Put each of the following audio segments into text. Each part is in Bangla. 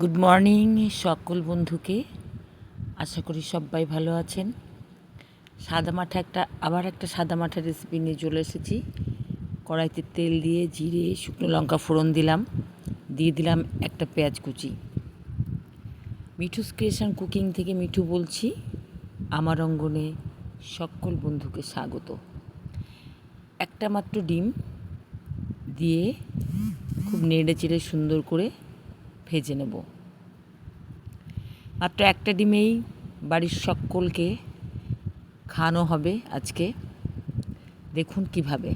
গুড মর্নিং সকল বন্ধুকে। আশা করি সবাই ভালো আছেন। সাদা মাঠা একটা, আবার একটা সাদা মাঠা রেসিপি নিয়ে চলে এসেছি। কড়াইতে তেল দিয়ে জিরে, শুকনো লঙ্কা ফোড়ন দিলাম। দিয়ে দিলাম একটা পেঁয়াজ কুচি। মিঠুস ক্রিয়েশন কুকিং থেকে মিঠু বলছি। আমার অঙ্গনে সকল বন্ধুকে স্বাগত। একটা মাত্র ডিম দিয়ে খুব নেড়ে চেড়ে সুন্দর করে ভেজে নেব। মাত্র একটা ডিমেই বাড়ির সকলকে খাওয়ানো হবে আজকে। দেখুন কীভাবে।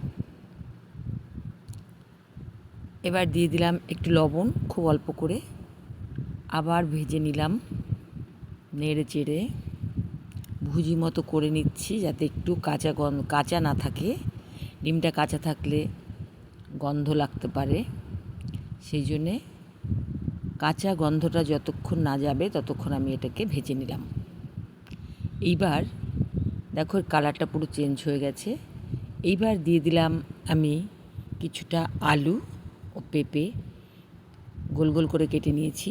এবার দিয়ে দিলাম একটু লবণ, খুব অল্প করে। আবার ভেজে নিলাম। নেড়ে চেড়ে ভুজি মতো করে নিচ্ছি যাতে একটু কাঁচা গন্ধ কাঁচা না থাকে। ডিমটা কাঁচা থাকলে গন্ধ লাগতে পারে। সেই জন্যে কাঁচা গন্ধটা যতক্ষণ না যাবে, ততক্ষণ আমি এটাকে ভেজে নিলাম। এইবার দেখো কালারটা পুরো চেঞ্জ হয়ে গেছে। এইবার দিয়ে দিলাম আমি কিছুটা আলু ও পেঁপে গোল গোল করে কেটে নিয়েছি।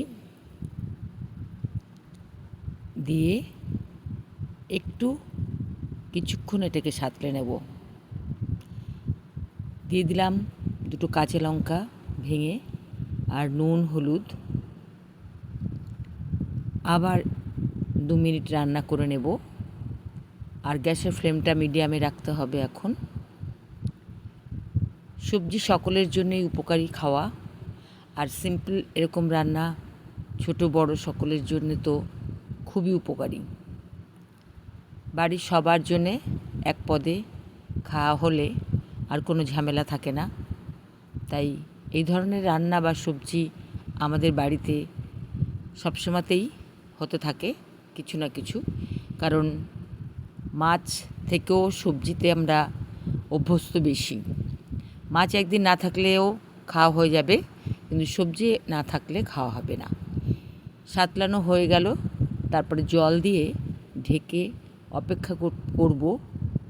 দিয়ে একটু কিছুক্ষণ এটাকে সাঁতলে নেব। দিয়ে দিলাম দুটো কাঁচা লঙ্কা ভেঙে আর নুন, হলুদ আবার দু মিনিট রান্না করে নেব। আর গ্যাসের ফ্লেমটা মিডিয়ামে রাখতে হবে এখন। সবজি সকলের জন্যই উপকারী খাওয়া। আর সিম্পল এরকম রান্না ছোট বড় সকলের জন্য তো খুবই উপকারী। বাড়ির সবার জন্যে এক পদে খাওয়া হলে আর কোনো ঝামেলা থাকে না। তাই এই ধরনের রান্না বা সবজি আমাদের বাড়িতে সবসময়তেই হতে থাকে, কিছু না কিছু। কারণ মাছ থেকেও সবজিতে আমরা অভ্যস্ত বেশি। মাছ একদিন না থাকলেও খাওয়া হয়ে যাবে, কিন্তু সবজি না থাকলে খাওয়া হবে না। সাতলানো হয়ে গেল, তারপরে জল দিয়ে ঢেকে অপেক্ষা করব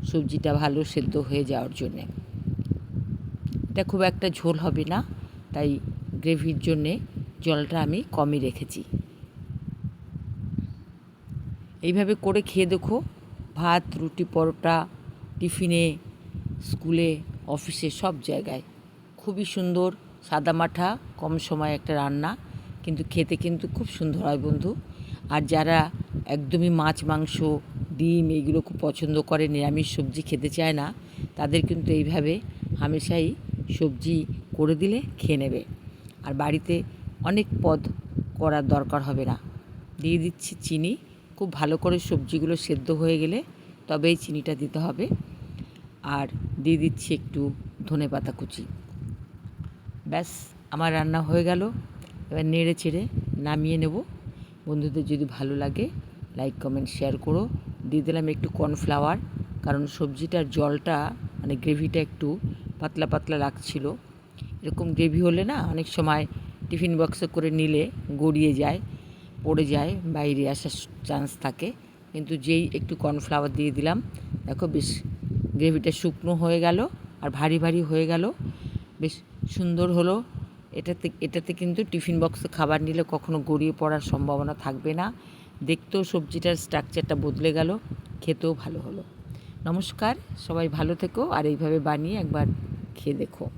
সবজিটা ভালো সেদ্ধ হয়ে যাওয়ার জন্যে। এটা খুব একটা ঝোল হবে না, তাই গ্রেভির জন্যে জলটা আমি কমই রেখেছি। এইভাবে করে খেয়ে দেখো। ভাত, রুটি, পরোটা, টিফিনে, স্কুলে, অফিসে, সব জায়গায়। খুবই সুন্দর সাদামাঠা, কম সময় একটা রান্না। কিন্তু খেতে কিন্তু খুব সুন্দর হয় বন্ধু। আর যারা একদমই মাছ, মাংস, ডিম এইগুলো খুব পছন্দ করে, নিরামিষ সবজি খেতে চায় না, তাদের কিন্তু এইভাবে হামেশাই সবজি করে দিলে খেয়ে নেবে। আর বাড়িতে অনেক পদ করার দরকার হবে না। দিয়ে দিচ্ছি চিনি। খুব ভালো করে সবজিগুলো সেদ্ধ হয়ে গেলে তবেই চিনিটা দিতে হবে। আর দিয়ে দিচ্ছি একটু ধনে পাতা কুচি। ব্যাস, আমার রান্না হয়ে গেল। এবার নেড়ে চেড়ে নামিয়ে নেব। বন্ধুদের যদি ভালো লাগে লাইক কমেন্ট শেয়ার করো। দিয়ে দিলাম একটু কর্নফ্লাওয়ার কারণ সবজিটার জলটা মানে গ্রেভিটা একটু পাতলা পাতলা লাগছিল। এরকম গ্রেভি হলে না, অনেক সময় টিফিন বক্সে করে নিলে গড়িয়ে যায়। পড়ে যায়, বাইরে আসার চান্স থাকে। কিন্তু যেই একটু কর্নফ্লাওয়ার দিয়ে দিলাম, দেখো বেশ গ্রেভিটা শুকনো হয়ে গেল আর ভারী ভারী হয়ে গেল। বেশ সুন্দর হলো। এটাতে এটাতে কিন্তু টিফিন বক্সে খাবার নিলে কখনো গড়িয়ে পড়ার সম্ভাবনা থাকবে না। দেখতেও সবজিটার স্ট্রাকচারটা বদলে গেল, খেতেও ভালো হলো। নমস্কার, সবাই ভালো থেকো। আর এইভাবে বানিয়ে একবার খেয়ে দেখো।